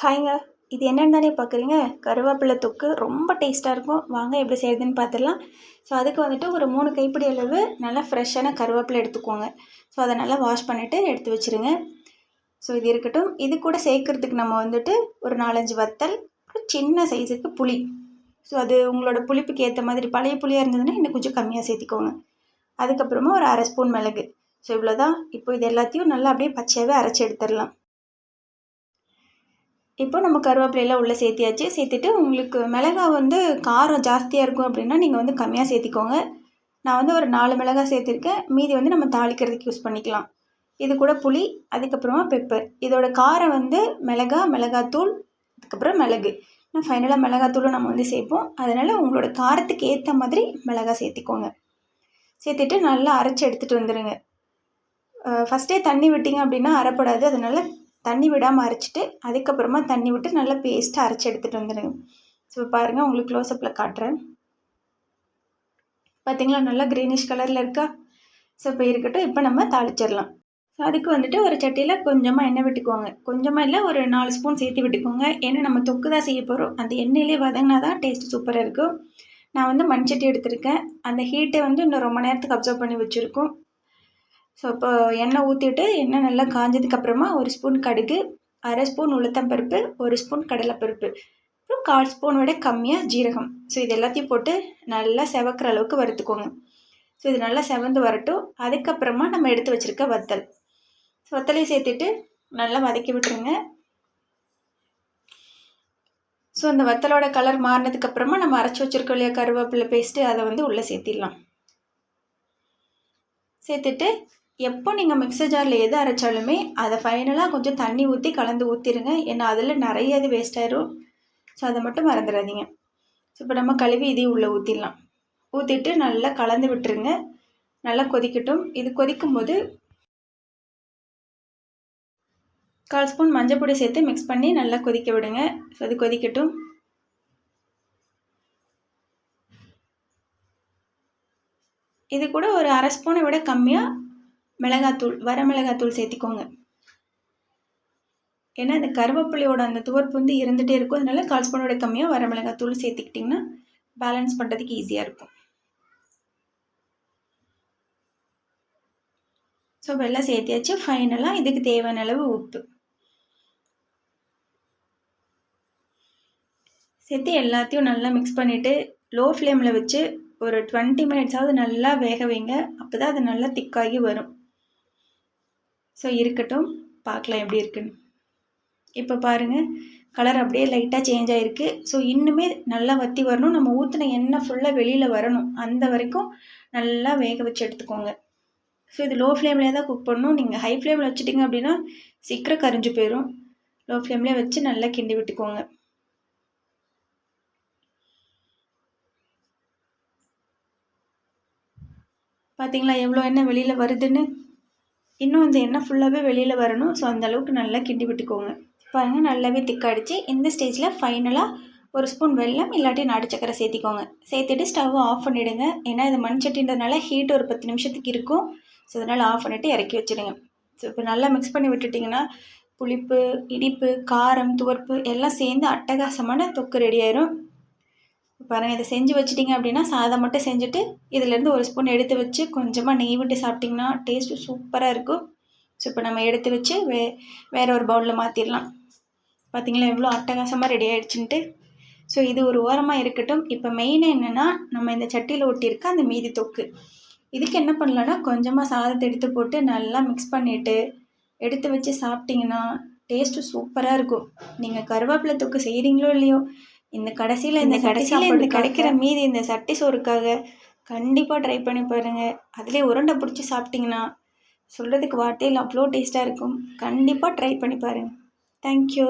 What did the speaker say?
ஹாய்ங்க. இது என்னென்னு தானே பார்க்குறீங்க? கருவேப்பிலை தொக்கு ரொம்ப டேஸ்ட்டாக இருக்கும். வாங்க எப்படி செய்யுதுன்னு பார்த்துடலாம். ஸோ அதுக்கு வந்துட்டு ஒரு மூணு கைப்பிடி அளவு நல்லா ஃப்ரெஷ்ஷான கருவேப்பிலை எடுத்துக்கோங்க. ஸோ அதை நல்லா வாஷ் பண்ணிவிட்டு எடுத்து வச்சுருங்க. ஸோ இது இருக்கட்டும். இது கூட சேர்க்குறதுக்கு நம்ம வந்துட்டு ஒரு நாலஞ்சு வத்தல் சின்ன சைஸுக்கு புளி. ஸோ அது உங்களோட புளிப்புக்கு ஏற்ற மாதிரி பழைய புளியாக இருந்ததுன்னா இன்னும் கொஞ்சம் கம்மியாக சேர்த்திக்கோங்க. அதுக்கப்புறமா ஒரு அரை ஸ்பூன் மிளகு. ஸோ இவ்வளோ தான் இப்போ இது எல்லாத்தையும் நல்லா அப்படியே பச்சையாகவே அரைச்சி எடுத்துடலாம். இப்போ நம்ம கருவேப்பிலையெல்லாம் உள்ளே சேர்த்தியாச்சு. சேர்த்துட்டு உங்களுக்கு மிளகா வந்து காரம் ஜாஸ்தியாக இருக்கும் அப்படின்னா நீங்கள் வந்து கம்மியாக சேர்த்திக்கோங்க. நான் வந்து ஒரு நாலு மிளகா சேர்த்துருக்கேன். மீதி வந்து நம்ம தாளிக்கிறதுக்கு யூஸ் பண்ணிக்கலாம். இது கூட புளி அதுக்கப்புறமா பெப்பர் இதோட காரம் வந்து மிளகா மிளகாத்தூள் அதுக்கப்புறம் மிளகு. நான் ஃபைனலாக மிளகாத்தூளும் நம்ம வந்து சேர்ப்போம். அதனால் உங்களோட காரத்துக்கு ஏற்ற மாதிரி மிளகா சேர்த்திக்கோங்க. சேர்த்துட்டு நல்லா அரைச்சி எடுத்துகிட்டு வந்துடுங்க ஃபஸ்ட்டே தண்ணி விட்டிங்க அப்படின்னா அரைப்படாது. அதனால் தண்ணி விடாமல் அரைச்சிட்டு அதுக்கப்புறமா தண்ணி விட்டு நல்லா பேஸ்ட்டாக அரைச்சி எடுத்துகிட்டு வந்துடுங்க ஸோ பாருங்கள் உங்களுக்கு க்ளோஸ்அப்பில் காட்டுறேன். பார்த்திங்களா நல்லா க்ரீனிஷ் கலரில் இருக்கா? ஸோ இப்போ இருக்கட்டும் இப்போ நம்ம தாளிச்சிடலாம். ஸோ அதுக்கு வந்துட்டு ஒரு சட்டியில் கொஞ்சமாக எண்ணெய் விட்டுக்கோங்க. கொஞ்சமாக இல்லை ஒரு நாலு ஸ்பூன் சேர்த்து விட்டுக்கோங்க. ஏன்னா நம்ம தொக்கு தான் செய்ய போகிறோம் அந்த எண்ணெயிலே வதங்கினா தான் டேஸ்ட் சூப்பராக இருக்கும். நான் வந்து மண்சட்டி எடுத்திருக்கேன். அந்த ஹீட்டை வந்து இன்னும் ரொம்ப நேரத்துக்கு அப்சர்வ் பண்ணி வச்சுருக்கோம். ஸோ இப்போ எண்ணெய் ஊற்றிட்டு எண்ணெய் நல்லா காஞ்சதுக்கப்புறமா ஒரு ஸ்பூன் கடுகு அரை ஸ்பூன் உளுத்தம்பருப்பு ஒரு ஸ்பூன் கடலைப்பருப்பு. அப்புறம் கால் ஸ்பூன் விட கம்மியாக ஜீரகம். ஸோ இது எல்லாத்தையும் போட்டு நல்லா செவக்கிற அளவுக்கு வறுத்துக்கோங்க. ஸோ இது நல்லா செவந்து வரட்டும். அதுக்கப்புறமா நம்ம எடுத்து வச்சுருக்க வத்தல். ஸோ வத்தலையும் சேர்த்துட்டு நல்லா வதக்கி விட்டுருங்க. ஸோ அந்த வத்தலோட கலர் மாறினதுக்கப்புறமா நம்ம அரைச்சி வச்சுருக்கோம் இல்லையா கருவேப்பிலை பேஸ்ட்டு அதை வந்து உள்ளே சேர்த்திடலாம். சேர்த்துட்டு எப்போ நீங்கள் மிக்சர் ஜாரில் எது அரைச்சாலுமே அதை ஃபைனலாக கொஞ்சம் தண்ணி ஊற்றி கலந்து ஊற்றிடுங்க ஏன்னா அதில் நிறைய இது வேஸ்ட் ஆயிரும். ஸோ அதை மட்டும் மறந்துடாதீங்க. ஸோ இப்போ நம்ம கழுவி இதையும் உள்ளே ஊற்றிடலாம் ஊற்றிட்டு நல்லா கலந்து விட்டுருங்க. நல்லா கொதிக்கட்டும். இது கொதிக்கும் போது கால் ஸ்பூன் மஞ்சள் பொடி சேர்த்து மிக்ஸ் பண்ணி நல்லா கொதிக்க விடுங்க. ஸோ அது கொதிக்கட்டும். இது கூட ஒரு அரை ஸ்பூனை விட கம்மியாக மிளகாத்தூள் வர மிளகாத்தூள் சேர்த்திக்கோங்க. ஏன்னா இந்த கருவேப்பிலையோட அந்த துவர்ப்பு வந்து இருந்துகிட்டே இருக்கும். அதனால கால் ஸ்பூனோட கம்மியாக வர மிளகாத்தூள் சேர்த்துக்கிட்டிங்கன்னா பேலன்ஸ் பண்ணுறதுக்கு ஈஸியாக இருக்கும். ஸோ வெள்ளம் சேர்த்தியாச்சு. ஃபைனலாக இதுக்கு தேவையான அளவு உப்பு. சேர்த்து எல்லாத்தையும் நல்லா மிக்ஸ் பண்ணிவிட்டு லோ ஃப்ளேமில் வச்சு ஒரு டுவெண்ட்டி மினிட்ஸாவது நல்லா வேக வைங்க. அப்போ தான் அது நல்லா திக்காகி வரும். ஸோ இருக்கட்டும். பார்க்கலாம் எப்படி இருக்குன்னு. இப்போ பாருங்கள் கலர் அப்படியே லைட்டாக சேஞ்ச் ஆகிருக்கு ஸோ இன்னுமே நல்லா வற்றி வரணும். நம்ம ஊற்றின எண்ணெய் ஃபுல்லாக வெளியில் வரணும். அந்த வரைக்கும் நல்லா வேக வச்சு எடுத்துக்கோங்க. ஸோ இது லோ ஃப்ளேம்லேயே தான் குக் பண்ணணும். நீங்கள் ஹை ஃப்ளேமில் வச்சுட்டிங்க அப்படின்னா சீக்கிரம் கரிஞ்சு போயிடும் லோ ஃப்ளேம்லேயே வச்சு நல்லா கிண்டி விட்டுக்கோங்க. பார்த்தீங்களா எவ்வளோ எண்ணெய் வெளியில் வருதுன்னு? இன்னும் இந்த எண்ணெய் ஃபுல்லாகவே வெளியில் வரணும். ஸோ அந்த அளவுக்கு நல்லா கிண்டி விட்டுக்கோங்க. பாருங்கள் நல்லாவே திக்காடிச்சு இந்த ஸ்டேஜில் ஃபைனலாக ஒரு ஸ்பூன் வெல்லம் இல்லாட்டி நாட்டு சக்கரை சேர்த்திக்கோங்க. சேர்த்துட்டு ஸ்டவ்வை ஆஃப் பண்ணிவிடுங்க ஏன்னா இது மண் சட்டின்றதுனால ஹீட் ஒரு பத்து நிமிஷத்துக்கு இருக்கும். ஸோ அதனால் ஆஃப் பண்ணிவிட்டு இறக்கி வச்சுடுங்க. ஸோ இப்போ நல்லா மிக்ஸ் பண்ணி விட்டுட்டிங்கன்னா புளிப்பு இடிப்பு காரம் துவர்ப்பு எல்லாம் சேர்ந்து அட்டகாசமான தொக்கு ரெடி ஆயிரும். பாருங்கள் இதை செஞ்சு வச்சிட்டிங்க அப்படின்னா சாதம் மட்டும் செஞ்சுட்டு இதிலேருந்து ஒரு ஸ்பூன் எடுத்து வச்சு கொஞ்சமாக நெய் விட்டு சாப்பிட்டிங்கன்னா டேஸ்ட்டு சூப்பராக இருக்கும். ஸோ இப்போ நம்ம எடுத்து வச்சு வே வேறு ஒரு பவுலில் மாற்றிடலாம் பார்த்திங்களா எவ்வளோ அட்டகாசமாக ரெடி ஆகிடுச்சுன்ட்டு ஸோ இது ஒரு ஓரமாக இருக்கட்டும். இப்போ மெயினாக என்னென்னா நம்ம இந்த சட்டியில் ஒட்டியிருக்க அந்த மீதி தொக்கு. இதுக்கு என்ன பண்ணலான்னா கொஞ்சமாக சாதத்தை எடுத்து போட்டு நல்லா மிக்ஸ் பண்ணிவிட்டு எடுத்து வச்சு சாப்பிட்டிங்கன்னா டேஸ்ட்டு சூப்பராக இருக்கும். நீங்கள் கருவேப்பிலை தொக்கு செய்கிறீங்களோ இல்லையோ இந்த கடைசியில் இந்த கடைசியில் இந்த கிடைக்கிற மீதி இந்த சட்டி சோறுக்காக கண்டிப்பாக ட்ரை பண்ணி பாருங்கள் அதிலே உருண்டை பிடிச்சி சாப்பிட்டிங்கன்னா சொல்கிறதுக்கு வார்த்தையில் அவ்வளோ டேஸ்ட்டாக இருக்கும். கண்டிப்பாக ட்ரை பண்ணி பாருங்கள் தேங்க்யூ